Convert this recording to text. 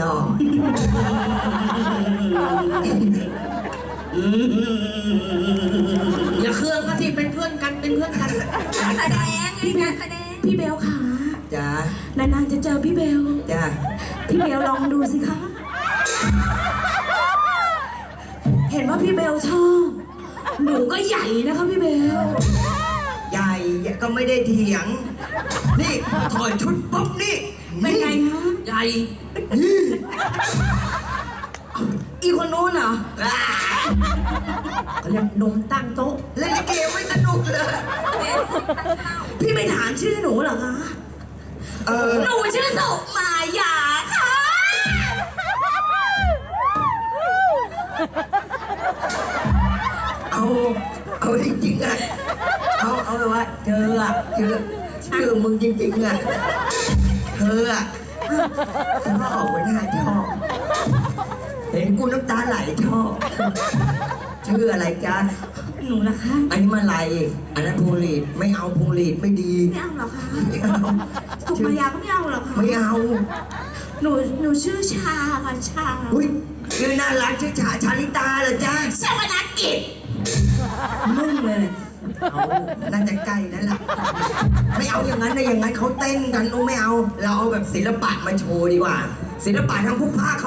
รอดอย่าเครื่องก็ที่เป็นเพื่อนกันเป็นเพื่อนกันการแสดงไงการแสดงพี่เบลค่ะจ้านานๆจะเจอพี่เบลจ้าพี่เบลลองดูสิคะ เห็นว่าพี่เบลชอบ หนูก็ใหญ่นะคะพี่เบล ใหญ่ก็ไม่ได้เถียง นี่ถอดชุดปุ๊บนี่ เป็นไงคะ ใหญ่ อีคนนู้นเหรออ่าเขาเรียกนมตั้งโต๊ะ เล่นลิเกไม่สนุกเลย พี่ไม่ถามชื่อหนูเหรอคะ เออ หนูชื่อสุมายาค่ะ เอาเอาจริงๆอะ เอาเอาเลยว่าเธออะชื่อชื่อมึงจริงๆอะ เธออะ ชอบหัวหน้าชอบเห็นกูน้ำตาไหลชอบชื่ออะไรจ๊ะหนูนะคะ อันนี้มาลายอันนั้นพวงหลีดไม่เอาพวงหลีดไม่ดีไม่เอาเหรอคะไม่เอาสุมายาก็ไม่เอาเหรอคะไม่เอา หนูหนูชื่อชาค่ะชาอุ้ยชื่อน่ารักชื่อชาชาลิตาเหรอจ๊ะชาวนากิจนุ่มเลย เอาน่าจะใกล้นั่นแหละไม่เอาอย่างนั้นนะอย่างนั้นเขาเต้นกันโอ้ไม่เอา เราเอาแบบศิลปะมาโชว์ดีกว่า ศิลปะทั้งผู้ภาค